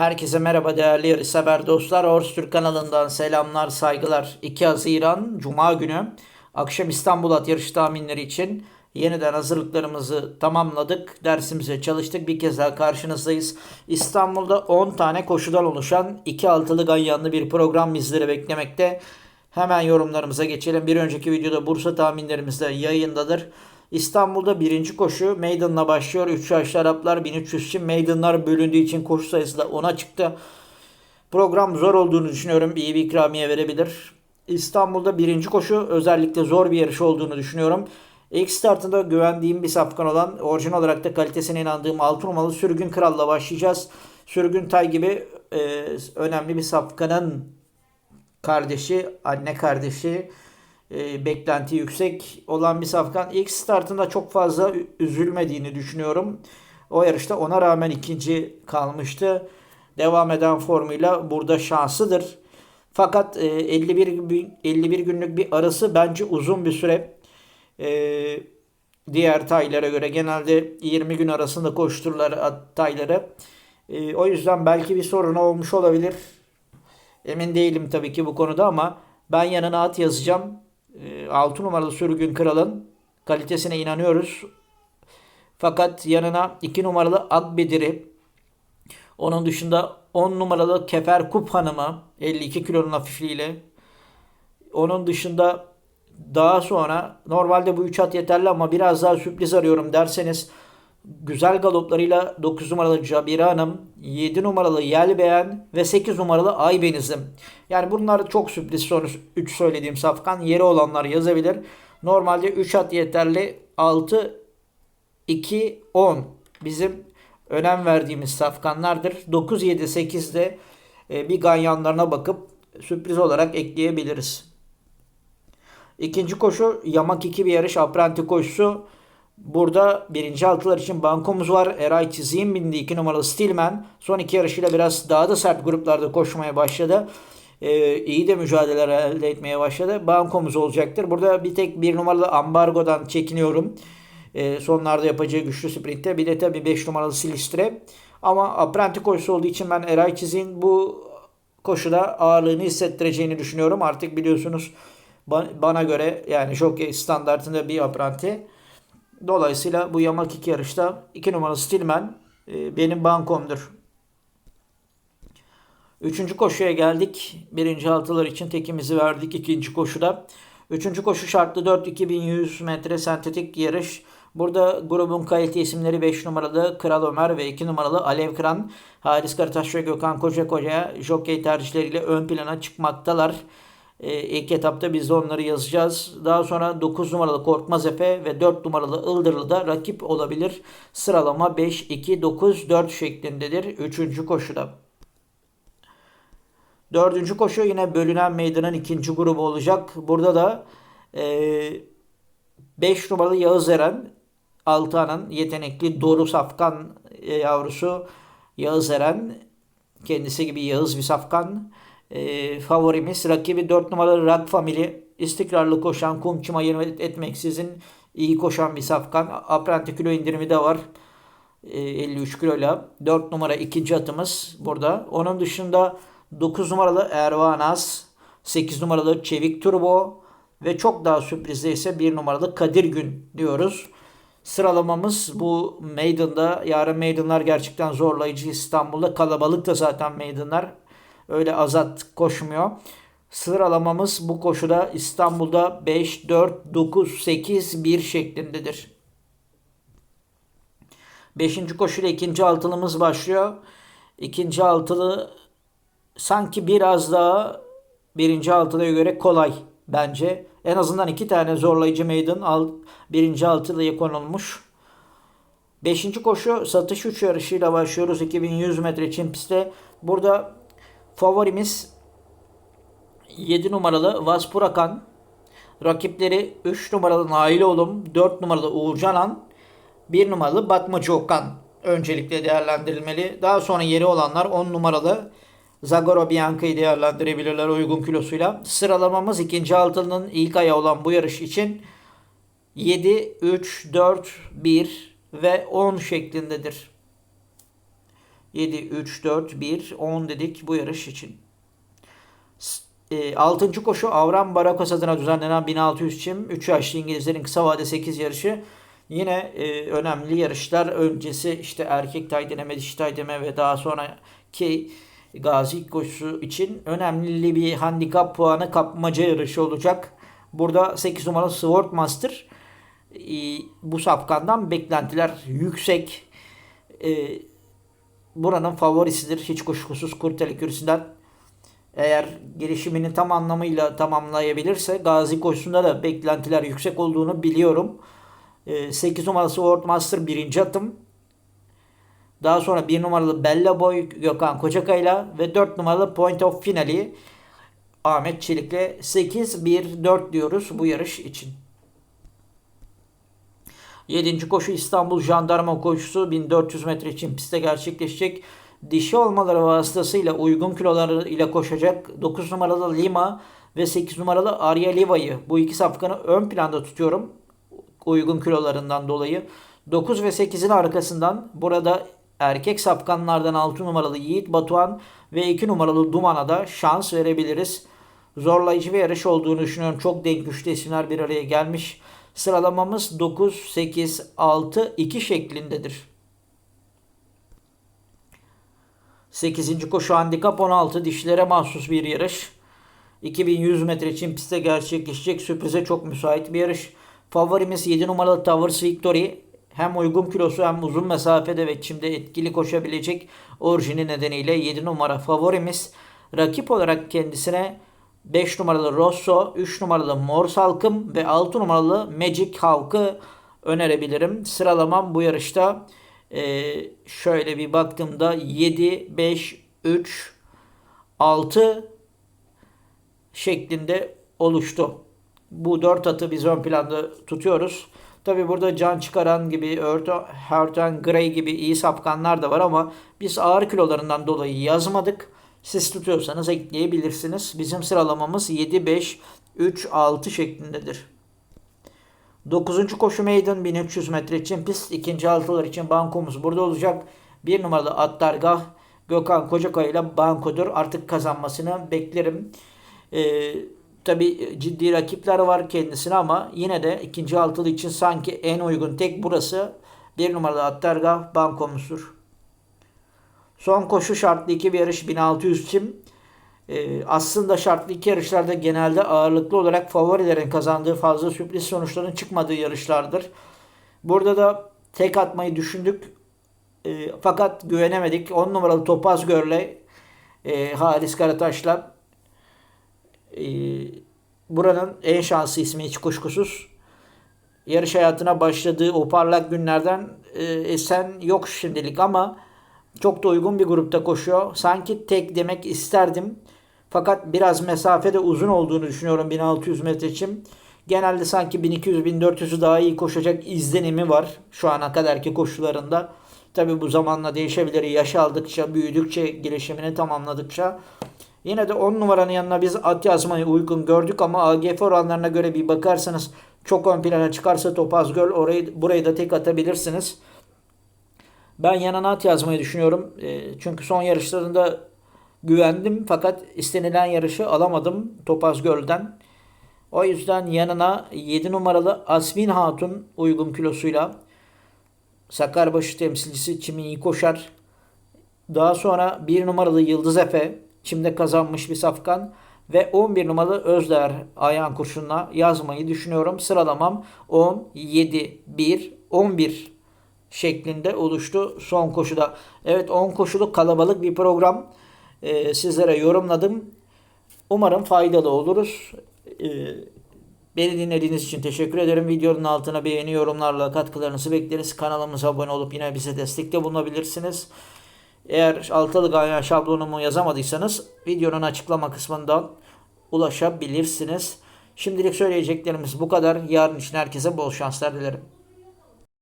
Herkese merhaba değerli yarışsever dostlar. Horse Türk kanalından selamlar, saygılar. 2 Haziran Cuma günü akşam İstanbul at yarış tahminleri için yeniden hazırlıklarımızı tamamladık. Dersimize çalıştık. Bir kez daha karşınızdayız. İstanbul'da 10 tane koşudan oluşan 2 altılı ganyanlı bir program bizleri beklemekte. Hemen yorumlarımıza geçelim. Bir önceki videoda Bursa tahminlerimiz de yayındadır. İstanbul'da birinci koşu Maiden'la başlıyor. 3 yaşlı Araplar 1300 için Maiden'lar bölündüğü için koşu sayısı da 10'a çıktı. Program zor olduğunu düşünüyorum. İyi bir ikramiye verebilir. İstanbul'da birinci koşu özellikle zor bir yarış olduğunu düşünüyorum. İlk startında güvendiğim bir safkan olan orijinal olarak da kalitesine inandığım 6 numaralı Sürgün Kral'la başlayacağız. Sürgün Tay gibi e, önemli bir safkanın kardeşi, anne kardeşi e, beklenti yüksek olan bir safkan. İlk startında çok fazla üzülmediğini düşünüyorum. O yarışta ona rağmen ikinci kalmıştı. Devam eden formuyla burada şanslıdır. Fakat e, 51 gün- 51 günlük bir arası bence uzun bir süre. E, diğer taylara göre genelde 20 gün arasında koştururlar at- tayları. E, o yüzden belki bir sorun olmuş olabilir. Emin değilim tabii ki bu konuda ama ben yanına at yazacağım. 6 numaralı Sürgün Kral'ın kalitesine inanıyoruz. Fakat yanına 2 numaralı Akbedir'i, onun dışında 10 numaralı Kefer Kup Hanım'ı 52 kilonun hafifliğiyle. Onun dışında daha sonra normalde bu 3 at yeterli ama biraz daha sürpriz arıyorum derseniz güzel galoplarıyla 9 numaralı Cabire Hanım, 7 numaralı Yelbeğen ve 8 numaralı Aybenizim. Yani bunlar çok sürpriz sonuç 3 söylediğim safkan. Yeri olanlar yazabilir. Normalde 3 at yeterli. 6 2 10 bizim önem verdiğimiz safkanlardır. 9 7 8'de e, bir ganyanlarına bakıp sürpriz olarak ekleyebiliriz. İkinci koşu yamak 2 bir yarış apranti koşusu. Burada birinci altılar için bankomuz var. Eray Çizik'in bindiği 2 numaralı Stillman. Son iki yarışıyla biraz daha da sert gruplarda koşmaya başladı. Ee, iyi de mücadeleler elde etmeye başladı. Bankomuz olacaktır. Burada bir tek bir numaralı Ambargo'dan çekiniyorum. Ee, sonlarda yapacağı güçlü sprintte. Bir de tabii 5 numaralı Silistre. Ama apprenti koşusu olduğu için ben Eray Çizik'in bu koşuda ağırlığını hissettireceğini düşünüyorum. Artık biliyorsunuz ba- bana göre yani jockey standartında bir apprenti. Dolayısıyla bu yamak iki yarışta 2 numaralı Stillman e, benim bankomdur. Üçüncü koşuya geldik. Birinci altılar için tekimizi verdik ikinci koşuda. Üçüncü koşu şartlı 4 2100 metre sentetik yarış. Burada grubun kalite isimleri 5 numaralı Kral Ömer ve 2 numaralı Alev Kıran. Halis Karataş ve Gökhan Koca Koca jockey tercihleriyle ön plana çıkmaktalar. Ee, ilk etapta biz de onları yazacağız. Daha sonra 9 numaralı Korkmaz Efe ve 4 numaralı Ildırlı da rakip olabilir. Sıralama 5, 2, 9, 4 şeklindedir. Üçüncü koşuda. Dördüncü koşu yine bölünen meydanın ikinci grubu olacak. Burada da 5 numaralı Yağız Eren, Altan'ın yetenekli Doru Safkan e, yavrusu Yağız Eren. Kendisi gibi Yağız bir safkan. E, favorimiz rakibi 4 numaralı Rock Family. istikrarlı koşan, kum çima ayırt etmeksizin iyi koşan bir safkan. Apprenti kilo indirimi de var. E, 53 kiloyla. 4 numara ikinci atımız burada. Onun dışında 9 numaralı Ervanaz, 8 numaralı Çevik Turbo ve çok daha sürprizde ise 1 numaralı Kadir Gün diyoruz. Sıralamamız bu Maiden'da. Yarın Maiden'lar gerçekten zorlayıcı İstanbul'da. Kalabalık da zaten Maiden'lar. Öyle azat koşmuyor. Sıralamamız bu koşuda İstanbul'da 5, 4, 9, 8, 1 şeklindedir. Beşinci koşuyla ikinci altılımız başlıyor. İkinci altılı sanki biraz daha birinci altılıya göre kolay bence. En azından iki tane zorlayıcı meydan al, birinci altılıya konulmuş. Beşinci koşu satış 3 yarışıyla başlıyoruz. 2100 metre çim pistte. Burada favorimiz 7 numaralı Vaspurakan. Rakipleri 3 numaralı Nail Oğlum, 4 numaralı Uğurcanan, 1 numaralı Bakmacı Okan öncelikle değerlendirilmeli. Daha sonra yeri olanlar 10 numaralı Zagoro Bianca'yı değerlendirebilirler uygun kilosuyla. Sıralamamız ikinci altının ilk ayağı olan bu yarış için 7, 3, 4, 1 ve 10 şeklindedir. 7, 3, 4, 1, 10 dedik bu yarış için. 6. E, koşu Avram Barakos adına düzenlenen 1600 çim. 3 yaşlı İngilizlerin kısa vade 8 yarışı. Yine e, önemli yarışlar öncesi işte erkek taydeme, dişi taydeme ve daha sonraki Gazi koşusu için önemli bir handikap puanı kapmaca yarışı olacak. Burada 8 numaralı Sword Master e, bu safkandan beklentiler yüksek. E, buranın favorisidir. Hiç kuşkusuz Kurteli kürsüden eğer gelişimini tam anlamıyla tamamlayabilirse Gazi koşusunda da beklentiler yüksek olduğunu biliyorum. 8 e, numarası World Master birinci atım. Daha sonra 1 numaralı Bella Boy Gökhan Kocakay'la ve 4 numaralı Point of Finali Ahmet Çelik'le 8-1-4 diyoruz bu yarış için. 7. koşu İstanbul Jandarma koşusu 1400 metre için pistte gerçekleşecek. Dişi olmaları vasıtasıyla uygun kiloları ile koşacak 9 numaralı Lima ve 8 numaralı Arya Liva'yı bu iki safkanı ön planda tutuyorum. Uygun kilolarından dolayı. 9 ve 8'in arkasından burada erkek safkanlardan 6 numaralı Yiğit Batuhan ve 2 numaralı Duman'a da şans verebiliriz. Zorlayıcı bir yarış olduğunu düşünüyorum. Çok denk güçlü isimler bir araya gelmiş. Sıralamamız 9, 8, 6, 2 şeklindedir. 8. koşu handikap 16 dişlere mahsus bir yarış. 2100 metre için pistte gerçekleşecek sürprize çok müsait bir yarış. Favorimiz 7 numaralı Towers Victory. Hem uygun kilosu hem uzun mesafede ve çimde etkili koşabilecek orijini nedeniyle 7 numara favorimiz. Rakip olarak kendisine 5 numaralı Rosso, 3 numaralı Mor Salkım ve 6 numaralı Magic Hawk'ı önerebilirim. Sıralamam bu yarışta e, şöyle bir baktığımda 7, 5, 3, 6 şeklinde oluştu. Bu 4 atı biz ön planda tutuyoruz. Tabi burada can çıkaran gibi, Hurton Gray gibi iyi sapkanlar da var ama biz ağır kilolarından dolayı yazmadık. Siz tutuyorsanız ekleyebilirsiniz. Bizim sıralamamız 7, 5, 3, 6 şeklindedir. 9. koşu meydan 1300 metre için pist. ikinci altılar için bankomuz burada olacak. Bir numaralı Attargah Gökhan Kocakay ile bankodur. Artık kazanmasını beklerim. Ee, Tabi ciddi rakipler var kendisine ama yine de ikinci altılı için sanki en uygun tek burası. Bir numaralı Attargah bankomuzdur. Son koşu şartlı iki yarış 1600 çim. Ee, aslında şartlı iki yarışlarda genelde ağırlıklı olarak favorilerin kazandığı fazla sürpriz sonuçların çıkmadığı yarışlardır. Burada da tek atmayı düşündük. E, fakat güvenemedik. 10 numaralı Topaz Gör'le e, Halis Karataş'la e, buranın en şanslı ismi hiç kuşkusuz. Yarış hayatına başladığı o parlak günlerden e, esen yok şimdilik ama çok da uygun bir grupta koşuyor. Sanki tek demek isterdim. Fakat biraz mesafede uzun olduğunu düşünüyorum 1600 metre için. Genelde sanki 1200-1400'ü daha iyi koşacak izlenimi var şu ana kadarki koşularında. Tabi bu zamanla değişebilir. Yaş aldıkça, büyüdükçe, gelişimini tamamladıkça. Yine de 10 numaranın yanına biz at yazmayı uygun gördük ama AGF oranlarına göre bir bakarsanız çok ön plana çıkarsa Topaz Göl orayı, burayı da tek atabilirsiniz. Ben yanına at yazmayı düşünüyorum. E, çünkü son yarışlarında güvendim fakat istenilen yarışı alamadım Topaz Göl'den. O yüzden yanına 7 numaralı Asmin Hatun uygun kilosuyla Sakarbaşı temsilcisi Çimin iyi koşar. Daha sonra 1 numaralı Yıldız Efe Çim'de kazanmış bir safkan ve 11 numaralı Özler ayağın kurşununa yazmayı düşünüyorum. Sıralamam 10, 7, 1, 11 şeklinde oluştu son koşuda. Evet 10 koşuluk kalabalık bir program e, sizlere yorumladım. Umarım faydalı oluruz. E, beni dinlediğiniz için teşekkür ederim. Videonun altına beğeni yorumlarla katkılarınızı bekleriz. Kanalımıza abone olup yine bize destekte bulunabilirsiniz. Eğer altılı ganyan şablonumu yazamadıysanız videonun açıklama kısmından ulaşabilirsiniz. Şimdilik söyleyeceklerimiz bu kadar. Yarın için herkese bol şanslar dilerim.